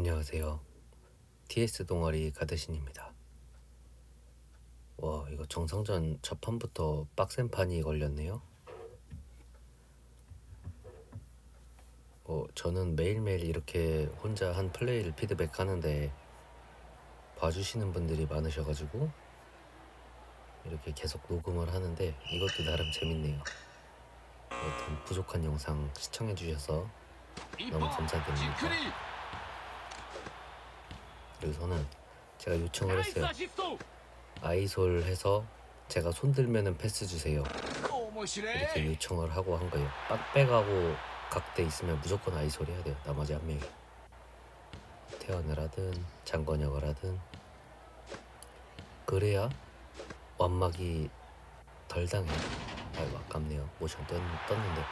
안녕하세요. TS 동아리 가드신입니다. 와, 이거 정상전 첫 판부터 빡센 판이 걸렸네요. 어, 저는 매일매일 이렇게 혼자 한 플레이를 피드백 하는데 봐주시는 분들이 많으셔가지고 이렇게 계속 녹음을 하는데 이것도 나름 재밌네요. 부족한 영상 시청해주셔서 너무 감사드립니다. 여기서는 제가 요청을 했어요. 아이솔 해서 제가 손 들면은 패스 주세요. 이렇게 요청을 하고 한 거예요. 빡백하고 각대 있으면 무조건 아이솔 해야 돼요. 나머지 한 명이. 태연을 하든 장건혁을 하든 그래야 완막이 덜 당해. 아이고 아깝네요. 모션 떴, 떴는데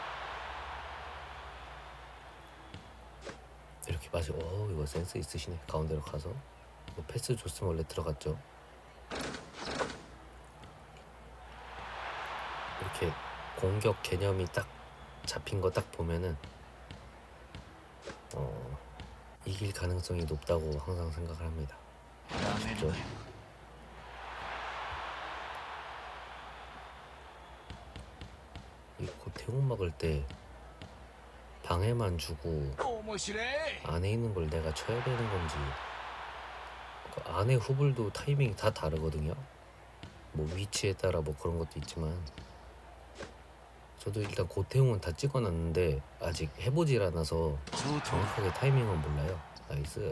이렇게 마시. 오 이거 센스 있으시네. 가운데로 가서 이거 패스 줬으면 원래 들어갔죠. 이렇게 공격 개념이 딱 잡힌 거 딱 보면은 어, 이길 가능성이 높다고 항상 생각을 합니다. 쉽죠? 이 고태웅 막을 때 방해만 주고 안에 있는 걸 내가 쳐야 되는 건지 그 안에 후불도 타이밍이 다 다르거든요. 뭐 위치에 따라 뭐 그런 것도 있지만 저도 일단 고태웅은 다 찍어놨는데 아직 해보질 않아서 정확하게 타이밍은 몰라요. 나이스.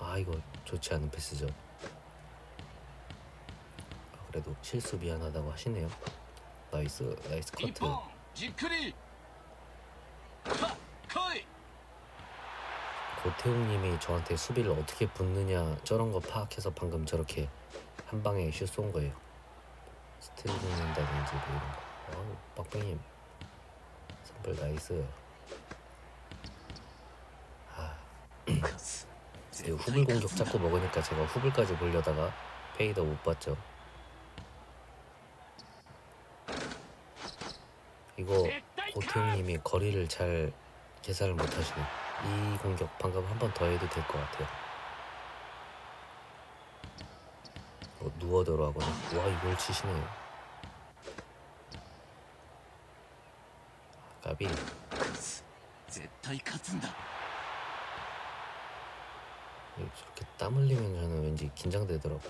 아 이거 좋지 않은 패스죠. 아, 그래도 실수 미안하다고 하시네요. 나이스 나이스 커트. 고태웅님이 저한테 수비를 어떻게 붙느냐 저런 거 파악해서 방금 저렇게 한 방에 슛 쏜 거예요. 스틸 붙는다든지 뭐 이런 거. 어우 빡빡님 선불 나이스. 아 이 후불 공격 자꾸 먹으니까 제가 후불까지 보려다가 페이더 못 봤죠. 이거 고태웅님이 거리를 잘 계산을 못 하시네. 이 공격 방금 한 번 더 해도 될 것 같아요. 뭐 누워 들어가거나 와 이걸 치시네요. 까비 絶対勝つんだ 저렇게 땀 흘리면 저는 왠지 긴장되더라고.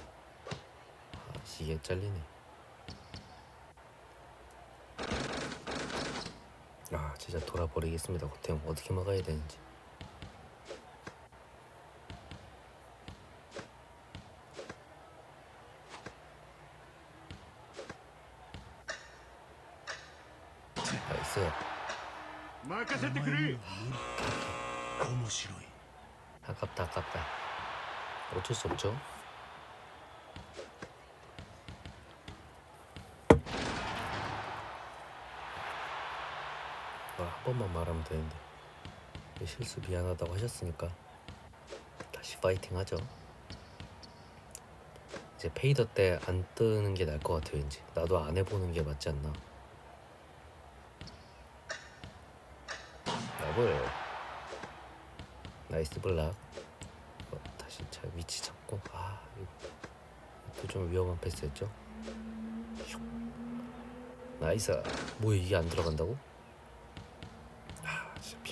아 이게 잘리네. 진짜 돌아버리겠습니다 고태형 어떻게 막아야 되는지. 나이스. 任せてくれ面白い 아깝다 아깝다 어쩔 수 없죠 번만 말하면 되는데. 실수 미안하다고 하셨으니까 다시 파이팅 하죠. 이제 페이더 때 안 뜨는 게 나을 것 같아 왠지. 나도 안 해보는 게 맞지 않나. 더블. 나이스 블락. 어, 다시 자 위치 잡고. 아 이거 좀 위험한 패스였죠? 슉. 나이스. 뭐야 이게 안 들어간다고?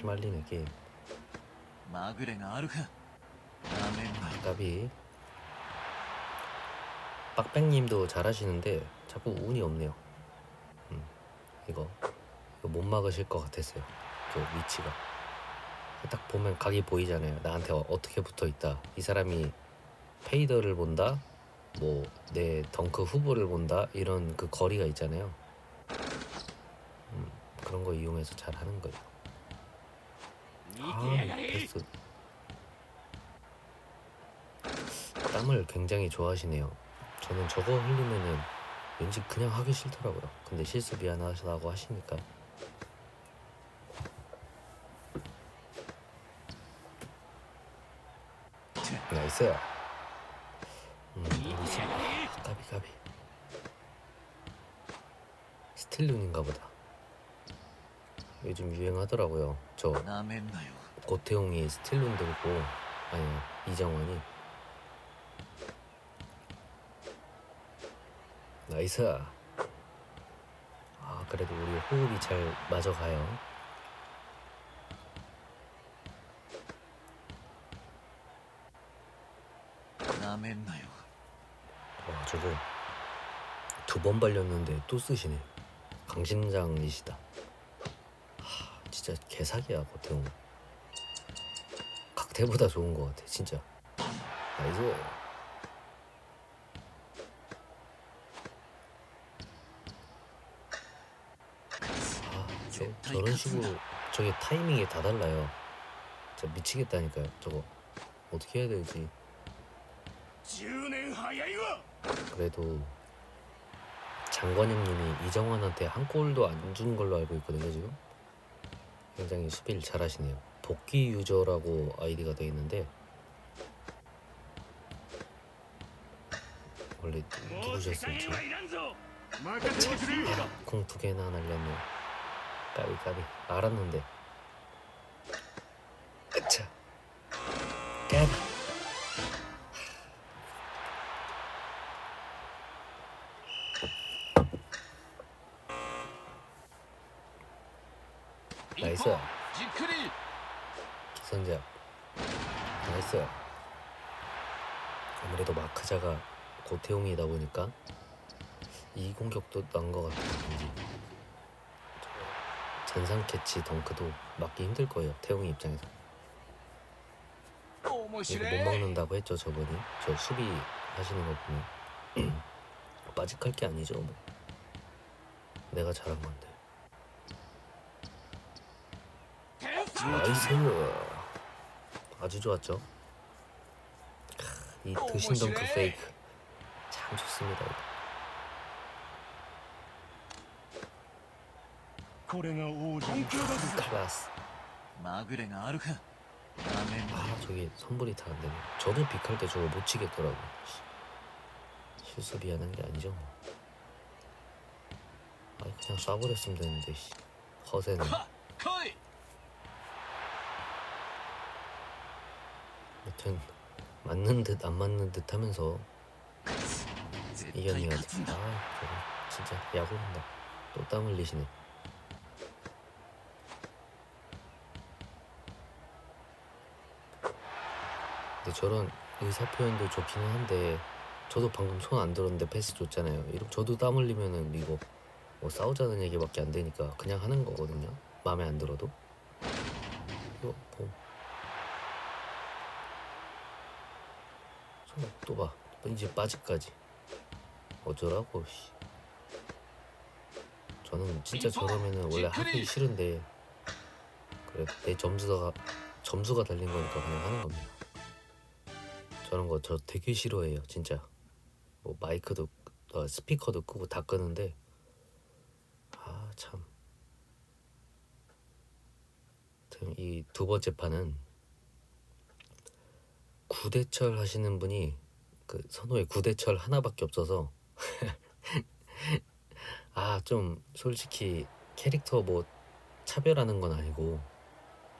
말리는 게임. 마그레가 아르카. 아, 까비. 빡백님도 잘하시는데 자꾸 운이 없네요. 음, 이거, 이거 못 막으실 것 같았어요. 그 위치가. 딱 보면 각이 보이잖아요. 나한테 어, 어떻게 붙어 있다. 이 사람이 페이더를 본다. 뭐 내 덩크 후보를 본다. 이런 그 거리가 있잖아요. 음, 그런 거 이용해서 잘 하는 거예요. 아 패스 땀을 굉장히 좋아하시네요. 저는 저거 흘리면은 왠지 그냥 하기 싫더라고요. 근데 실수 미안하다고 하시니까. 나이스. 음 아, 까비 까비. 스틸룬인가 보다 요즘 유행하더라고요. 저 고태웅이 스틸룬 들고 아니 이정원이 나이스. 아 그래도 우리 호흡이 잘 맞아가요. 남했나요? 와 저거 두 번 발렸는데 또 쓰시네. 강심장이시다. 진짜 개사기야 보통. 각대보다 좋은 것 같아 진짜. 나이스. 아, 저, 저런 식으로 저게 타이밍이 다 달라요. 진짜 미치겠다니까요 저거. 어떻게 해야 될지. 그래도 장관영님이 이정환한테 한 골도 안 준 걸로 알고 있거든요 지금. 굉장히 수필 잘하시네요. 도끼 유저라고 아이디가 되어 있는데 원래 누구셨을지 아, 콩두 개나 날렸네요. 까비 까비 알았는데. 했어요. 아무래도 마크자가 고태웅이다 보니까 이 공격도 난 것 같아요. 전상 캐치 덩크도 막기 힘들 거예요. 태웅이 입장에서. 이거 못 막는다고 했죠 저번에 저 수비 하시는 거 보면 빠직할 게 아니죠 뭐. 내가 잘한 건데. 아, 나이스. 아주 좋았죠. 이 드신던 그 페이크 참 좋습니다. 클라스. 아 저기 선불이 타는데 저도 비칼 때 저거 못 치겠더라고. 실수 미안한 게 아니죠. 뭐. 아 그냥 쏴버렸으면 되는데 허세는. 여튼 맞는 듯 안 맞는 듯 하면서 이 언니가 아 진짜 야구한다. 또 땀 흘리시네. 근데 저런 의사 표현도 좋기는 한데 저도 방금 손 안 들었는데 패스 줬잖아요. 이러 저도 땀 흘리면은 이거 뭐 싸우자는 얘기밖에 안 되니까 그냥 하는 거거든요. 마음에 안 들어도. 또 봐 이제 빠지까지 어쩌라고 씨. 저는 진짜 저러면은 원래 하기 싫은데 그래 내 점수가 점수가 달린 거니까 그냥 하는 겁니다. 저런 거 저 되게 싫어해요 진짜. 뭐 마이크도 어, 스피커도 끄고 다 끄는데 아 참. 이 두 번째 판은 구대철 하시는 분이 그 선호의 구대철 하나밖에 없어서 아 좀 솔직히 캐릭터 뭐 차별하는 건 아니고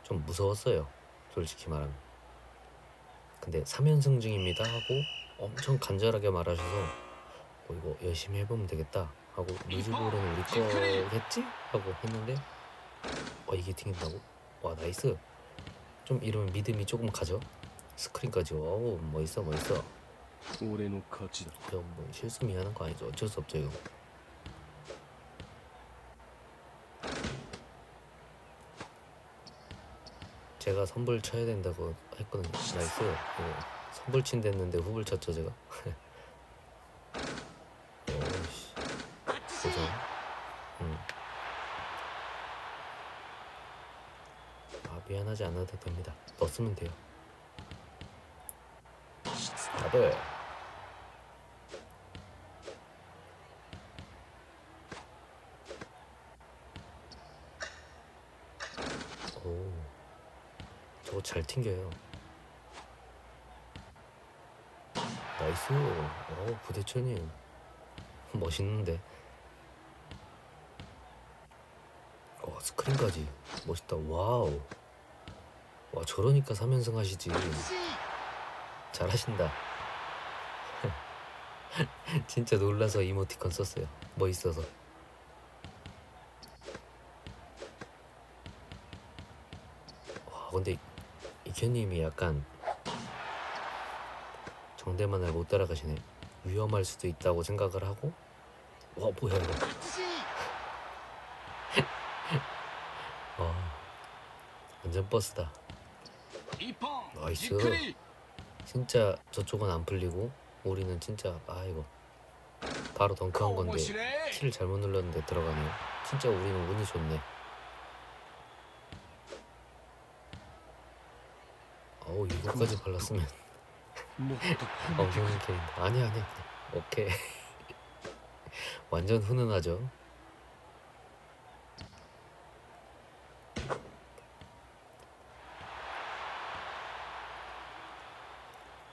좀 무서웠어요 솔직히 말하면 근데 3연승 중입니다 하고 엄청 간절하게 말하셔서 어, 이거 열심히 해보면 되겠다 하고 루즈볼은 우리 거겠지? 하고 했는데 어 이게 튕긴다고? 와 나이스 좀 이러면 믿음이 조금 가죠 스크린까지 어우 멋있어 멋있어 俺の勝ちだ 이거 뭐 실수 미안한 거 아니죠 어쩔 수 없죠 이거 제가 선불 쳐야 된다고 했거든요 나이스 이거 선불 친댔는데 후불 쳤죠 제가 오씨 고정 음. 아 미안하지 않아도 됩니다 넣었으면 돼요 다들 오, 저거 잘 튕겨요. 나이스. 어, 부대천이 멋있는데. 어, 스크린까지 멋있다. 와우. 와 저러니까 3연승 하시지 잘하신다 진짜 놀라서 이모티콘 썼어요. 뭐 멋있어서. 와 근데 이현님이 약간 정대만을 못 따라가시네. 위험할 수도 있다고 생각을 하고 와 뭐야 이거. 와 완전 버스다. 나이스. 진짜 저쪽은 안 풀리고 우리는 진짜 아이고 바로 덩크한 건데 키를 잘못 눌렀는데 들어가네요. 진짜 우리는 운이 좋네. 어우 이거까지 발랐으면 엄청난 게임. 아니 아니 오케이. 완전 훈훈하죠.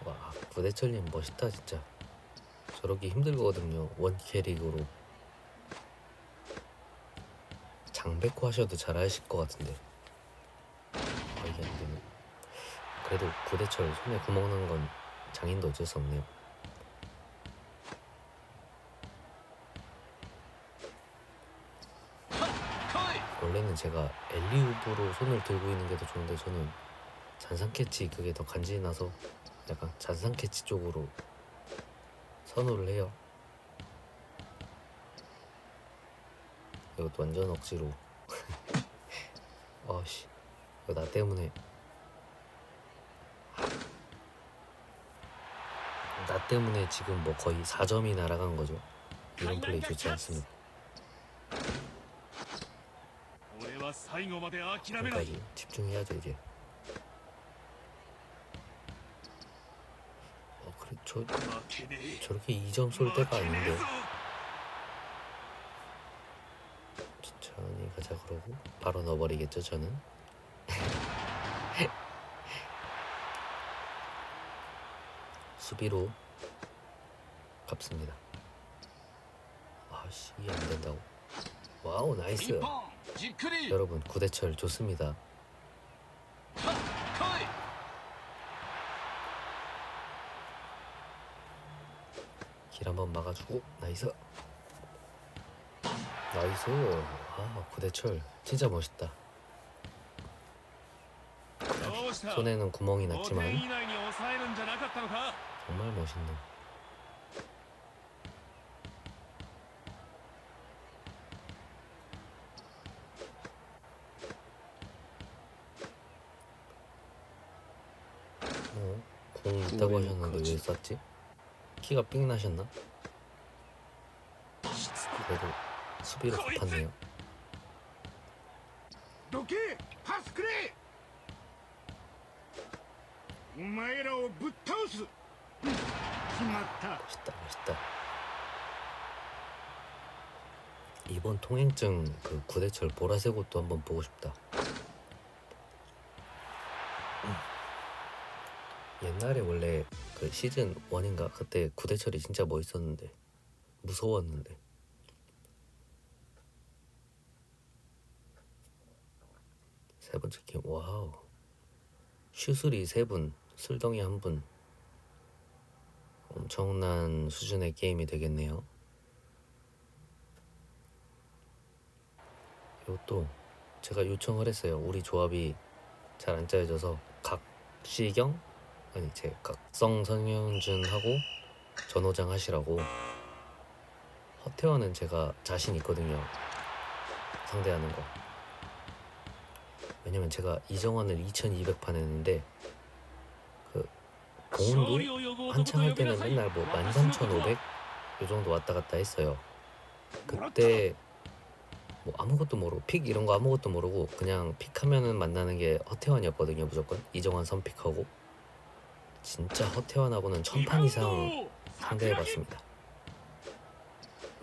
와 부대철님 멋있다 진짜. 저렇게 힘들거든요. 원 캐릭으로. 장백호 하셔도 잘하실 것 같은데. 아 이게 안 되네. 그래도 구대철 손에 구멍 난 건 장인도 어쩔 수 없네요. 원래는 제가 엘리우브로 손을 들고 있는 게 더 좋은데 저는 잔상 캐치 그게 더 간지 나서 약간 잔상 캐치 쪽으로 선호를 해요. 이것도 완전 억지로. 아씨, 이거 나 때문에. 나 때문에 지금 뭐 거의 4점이 날아간 거죠. 이런 플레이 좋지 않습니다. 끝까지 집중해야죠 이제. 저, 저렇게 2점 쏠 때가 아닌데. 천천히 가자 그러고. 바로 넣어버리겠죠 저는? 수비로 갚습니다. 아씨 이안 된다고. 와우 나이스. 여러분 구대철 좋습니다. 막아주고 나이스. 나이스. 아 고대철. 진짜 멋있다. 손에는 구멍이 났지만 정말 멋있네 어? 공 있다고 하셨는데 왜 썼지? 키가 삥 나셨나? 그래도 수비로 갚았네요 どけパスくれお前らをぶっ倒すうん決まった 멋있다 멋있다 이번 통행증 그 구대철 보라색 옷도 한번 보고 싶다 음. 옛날에 원래 그 시즌 1인가? 그때 구대철이 진짜 멋있었는데 무서웠는데. 세 번째 게임 와우. 슈술이 세분 술덩이 한분. 엄청난 수준의 게임이 되겠네요. 이것도 제가 요청을 했어요. 우리 조합이 잘 안 짜여져서. 각 시경 아니 제 각성 성현준하고 전호장 하시라고 허태원은 제가 자신 있거든요. 상대하는 거. 왜냐면 제가 이정환을 2200판 했는데 그 공운도 한창 할 때는 맨날 뭐 13,500 요 정도 왔다 갔다 했어요. 그때 뭐 아무것도 모르고 픽 이런 거 아무것도 모르고 그냥 픽하면은 만나는 게 허태환이었거든요 무조건 이정환 선픽하고 진짜 허태환하고는 천판 이상 상대해봤습니다.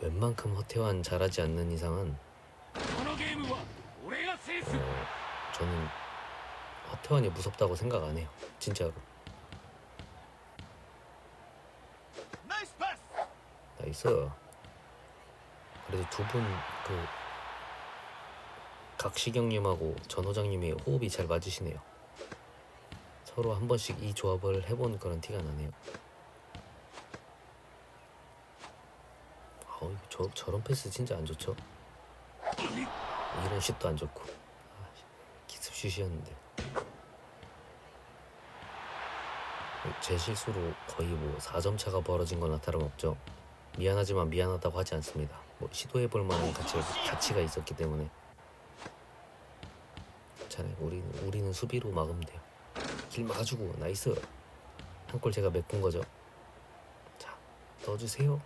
웬만큼 허태환 잘하지 않는 이상은 어, 저는 허태환이 무섭다고 생각 안 해요. 진짜로. 나이스. 그래도 두 분 그 각시경님하고 전 호장님이 호흡이 잘 맞으시네요. 서로 한 번씩 이 조합을 해본 그런 티가 나네요. 어, 저 저런 패스 진짜 안 좋죠? 이런 슛도 안 좋고 아, 기습 슛이었는데 제 실수로 거의 뭐 4점 차가 벌어진 거나 다름없죠. 미안하지만 미안하다고 하지 않습니다. 뭐 시도해볼 만한 가치, 가치가 있었기 때문에 괜찮아요. 우리는 우리는 수비로 막으면 돼요. 길 막아주고 나이스. 한 골 제가 메꾼 거죠. 자 넣어주세요.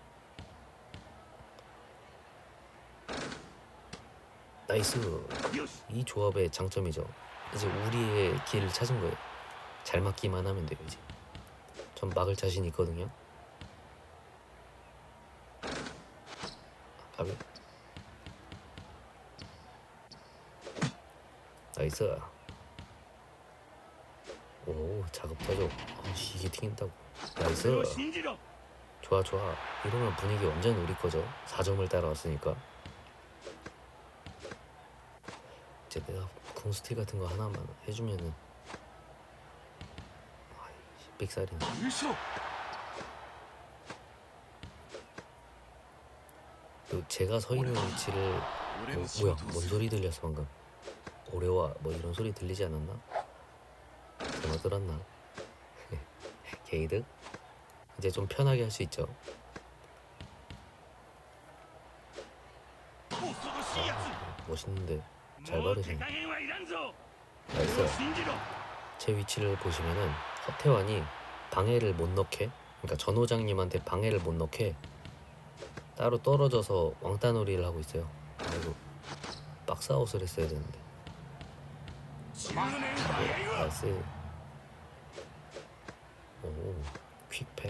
나이스. 이 조합의 장점이죠. 이제 우리의 길을 찾은 거예요. 잘 막기만 하면 돼요 이제. 전 막을 자신 있거든요. 가비. 나이스. 작업 터져 아씨 이게 튕긴다고. 나이스. 좋아 좋아. 이러면 분위기 완전 우리 거죠. 4점을 따라왔으니까. 이제 내가 궁스틸 같은 거 하나만 해주면은. 아이씨 삑살이네. 그 제가 서 있는 위치를 그, 뭐야 뭔 소리 들렸어 방금? 오레와 뭐 이런 소리 들리지 않았나? 잘못 들었나? 개이득? 이제 좀 편하게 할 수 있죠. 아, 멋있는데 잘 바르시네. 나이스. 제 위치를 보시면은 허태환이 방해를 못 넣게 그러니까 전호장님한테 방해를 못 넣게 따로 떨어져서 왕따놀이를 하고 있어요. 그리고 박사 옷을 했어야 되는데. 알았어요.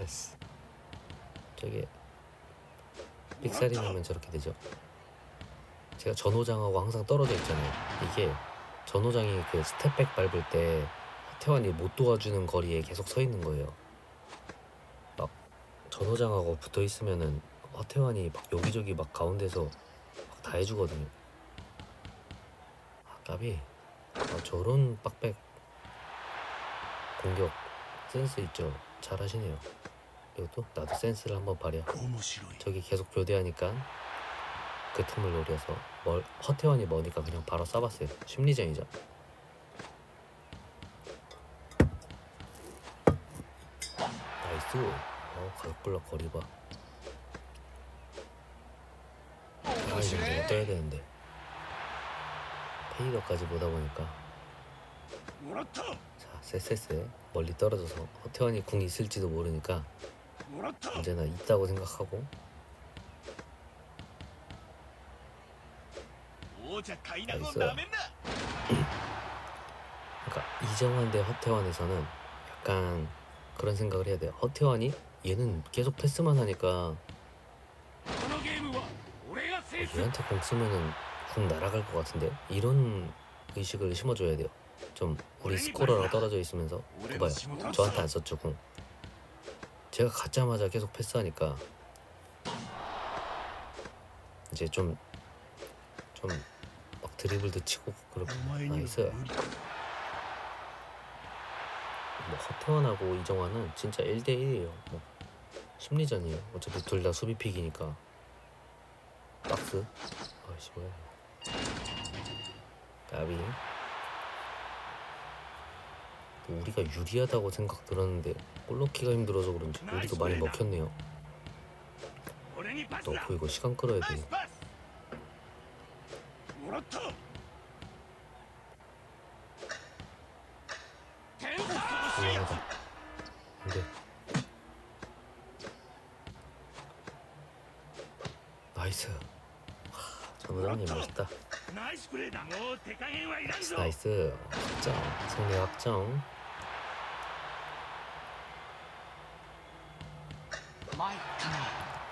퀵패스 저게 삑살이 나면 저렇게 되죠. 제가 전호장하고 항상 떨어져 있잖아요. 이게 전호장이 그 스텝백 밟을 때 태환이 못 도와주는 거리에 계속 서 있는 거예요. 막 전호장하고 붙어 있으면은 허태환이 막 여기저기 막 가운데서 막 다 해주거든요. 아 까비. 아, 저런 빡백 공격 센스 있죠. 잘하시네요. 이것도 나도 센스를 한번 발휘. 저기 계속 교대하니까 그 틈을 노려서 멀, 허태환이 머니까 그냥 바로 쏴봤어요. 심리전이죠. 나이스. 어, 가격블럭 거리 봐. 아, 이제 떠야 되는데. 페이더까지 보다 보니까. 자 쎄쎄쎄. 멀리 떨어져서 허태환이 궁이 있을지도 모르니까 언제나 있다고 생각하고. 알겠어요. 그러니까 이정환 대 허태환에서는 약간 그런 생각을 해야 돼요. 허태환이 얘는 계속 패스만 하니까. 어, 얘한테 공 쓰면은 궁 날아갈 것 같은데? 이런 의식을 심어줘야 돼요. 좀 우리 스코어랑 떨어져 있으면서 봐요. 저한테 안 썼죠 궁 제가 갖자마자 계속 패스하니까 이제 좀 좀 막 드리블도 치고 그렇게 나이스 뭐 허태원하고 이정환은 진짜 1대1이에요. 뭐 심리전이에요. 어차피 둘 다 수비픽이니까. 박스. 아이씨 뭐야 까비. 우리가 유리하다고 생각 들었는데 골 넣기가 힘들어서 그런지 우리도 많이 먹혔네요. 넣고 이거 시간 끌어야 돼. 미안하다 안돼 나이스. 전우장님 멋있다. 나이스. 나이스. 진짜 성대 확정.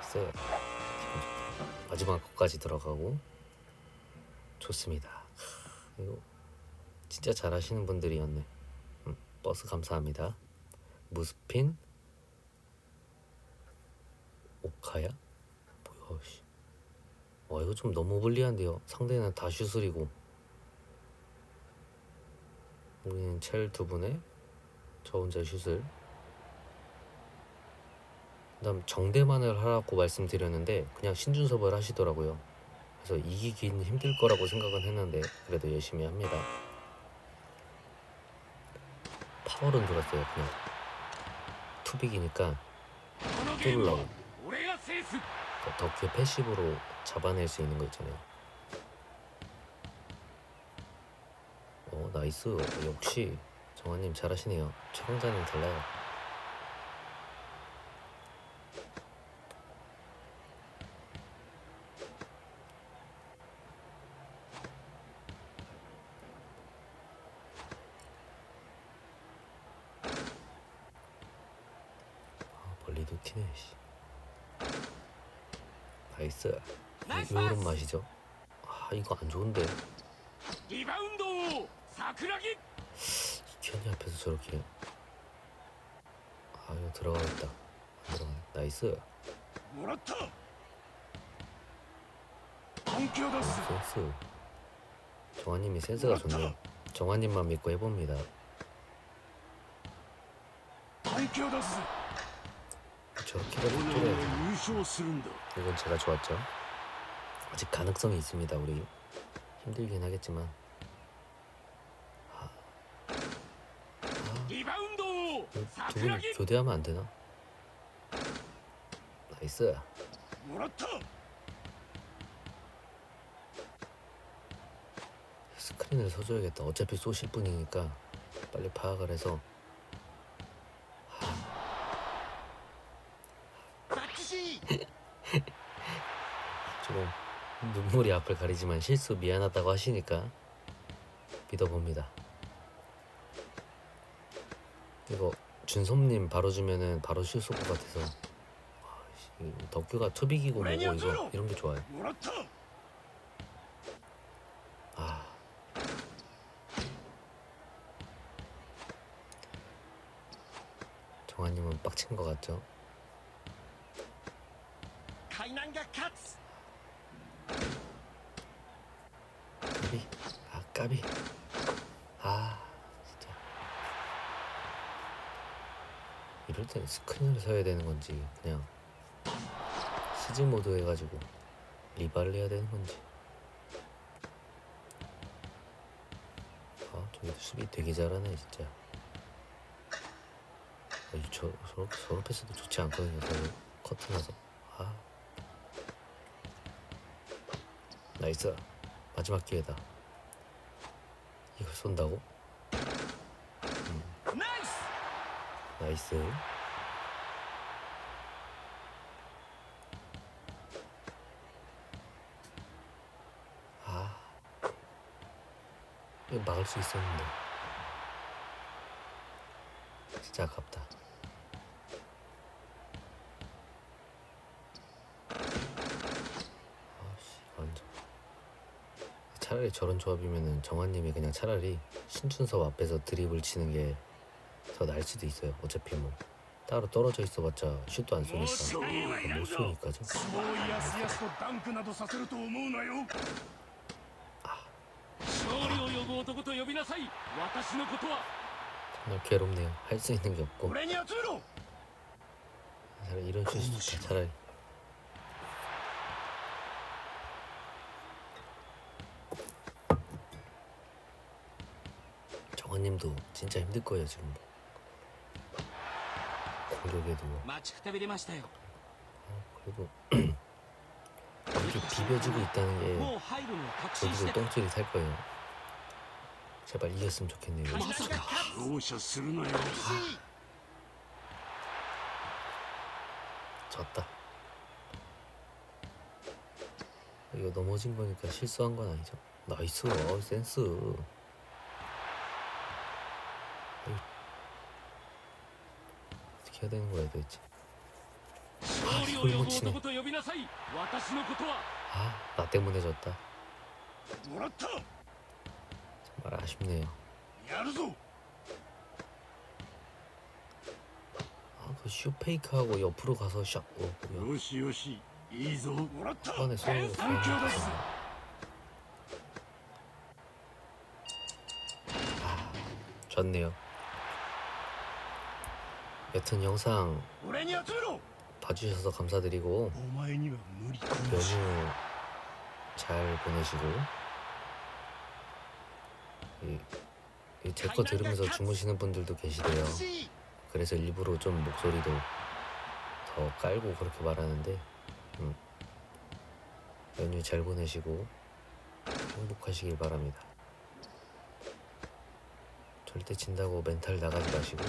글쎄요. 마지막 것까지 들어가고 좋습니다. 이거 진짜 잘하시는 분들이었네. 음, 버스 감사합니다. 무스핀 오카야 뭐야 씨. 와 이거 좀 너무 불리한데요. 상대는 다 슛을이고 우리는 첼 두 분에 저 혼자 슛을 그다음 정대만을 하라고 말씀드렸는데 그냥 신준섭을 하시더라고요. 그래서 이기긴 힘들 거라고 생각은 했는데 그래도 열심히 합니다. 파월은 들었어요 그냥 투빅이니까 뚫러 그러니까 더큐 그 패시브로 잡아낼 수 있는 거 있잖아요. 어 나이스 역시 정아님 잘하시네요. 최강자는 달라요. 이죠? 아 이거 안 좋은데. 리바운드! 사크라기! 이현이 앞에서 저렇게. 아 이거 들어가겠다. 들어가네 나이스. 모라타! 아, 센스. 정아님이 센스가 좋네요. 정아님만 믿고 해봅니다. 저렇게 해도 좋아요. 이건 제가 좋았죠? 아직 가능성이 있습니다. 우리 힘들긴 하겠지만. 아. 아. 어, 두분 교대하면 안 되나? 나이스. 스크린을 서줘야겠다. 어차피 쏘실 분이니까 빨리 파악을 해서 아무리 앞을 가리지만 실수 미안하다고 하시니까 믿어봅니다. 이거 준섭님 바로 주면은 바로 실수 것 같아서 아, 덕규가 투비기고 뭐고 이거 이런 게 좋아요. 아 정한님은 빡친 것 같죠? 때는 스크린을 사야 되는 건지 그냥 시즌 모드 해가지고 리발을 해야 되는 건지. 아 저기 수비 되게 잘하네 진짜. 아니, 저, 서로, 서로 패스도 좋지 않거든요 서로 커트나서. 아. 나이스. 마지막 기회다. 이걸 쏜다고? 음. 나이스. 좀 막을 수 있었는데. 진짜 아깝다. 아씨 완전. 차라리 저런 조합이면 정한님이 그냥 차라리 신춘섭 앞에서 드립을 치는 게 더 날 수도 있어요. 어차피 뭐 따로 떨어져 있어봤자 슛도 안 쏘니까. 아, 못 쏘니까죠 を呼ぶ男と呼びなさい私のことは 정말 괴롭네요. 할 수 있는 게 없고 俺に集めろ 차라리 이런 슛이 좋다. 차라리 정환님도 진짜 힘들 거예요 지금. 뭐. 공격에도 待ちくたびれましたよ 어, 그래도 이렇게 비벼주고 있다는 もう 게 入るのを確信し 저기도 てた 똥줄이 살 거예요. 제발 이겼으면 좋겠네요. まさか勝つ容赦するなよ 졌다. 이거 넘어진 거니까 실수한 건 아니죠? 나이스, 어, 센스. 어이. 어떻게 해야 되는 거야 도대체? 勝利を呼ぶ男と呼びなさい私のことは 아, 나 때문에 졌다. もらった 아, 아쉽네요. 아, 그 쇼페이크하고 옆으로 가서 샷고. 어, 요시 요시. 이소 이번에 손으로 아, 아 좋네요. 여튼 영상 봐주셔서 감사드리고 너무 잘 보내시고 제 거 들으면서 주무시는 분들도 계시대요. 그래서 일부러 좀 목소리도 더 깔고 그렇게 말하는데 음, 연휴 잘 보내시고 행복하시길 바랍니다. 절대 진다고 멘탈 나가지 마시고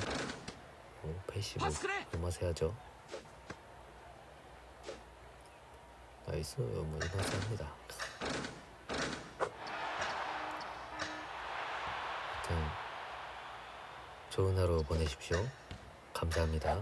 어, 패시브 고마세야죠. 나이스 뭐 이만합니다. 좋은 하루 보내십시오. 감사합니다.